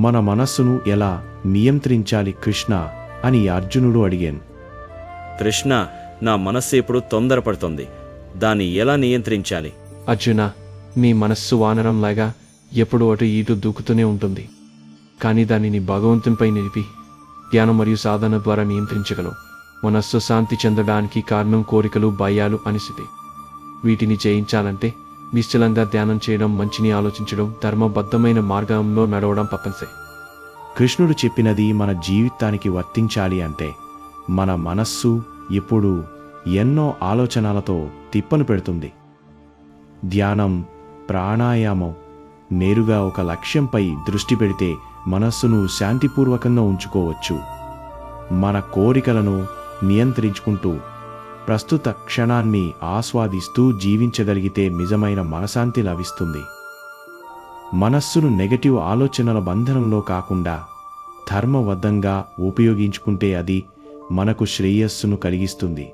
మన మనస్సును ఎలా నియంత్రించాలి కృష్ణ అని అర్జునుడు అడిగాను. కృష్ణ నా మనస్సు ఇప్పుడు తొందరపడుతుంది. దాన్ని ఎలా నియంత్రించాలి? అర్జున మీ మనస్సు వానరంలాగా ఎప్పుడు అటు ఇటు దూకుతూనే ఉంటుంది. కానీ దానిని భగవంతునిపై నిలిపి ధ్యానం మరియు సాధన ద్వారా నియంత్రించగలవు. మనస్సు శాంతి చెందడానికి కారణం కోరికలు భయాలు అనిసితే వీటిని జయించాలంటే నిశ్చలంగా ధ్యానం చేయడం మంచిని ఆలోచించడం ధర్మబద్ధమైన మార్గంలో నడవడం తప్పనిసరి. కృష్ణుడు చెప్పినది మన జీవితానికి వర్తించాలి అంటే మన మనస్సు ఇప్పుడు ఎన్నో ఆలోచనలతో తిప్పను పెడుతుంది. ధ్యానం ప్రాణాయామం నేరుగా ఒక లక్ష్యంపై దృష్టి పెడితే మనస్సును శాంతిపూర్వకంగా ఉంచుకోవచ్చు. మన కోరికలను నియంత్రించుకుంటూ ప్రస్తుత క్షణాన్ని ఆస్వాదిస్తూ జీవించగలిగితే నిజమైన మనశాంతి లభిస్తుంది. మనస్సును నెగటివ్ ఆలోచనల బంధనంలో కాకుండా ధర్మబద్ధంగా ఉపయోగించుకుంటే అది మనకు శ్రేయస్సును కలిగిస్తుంది.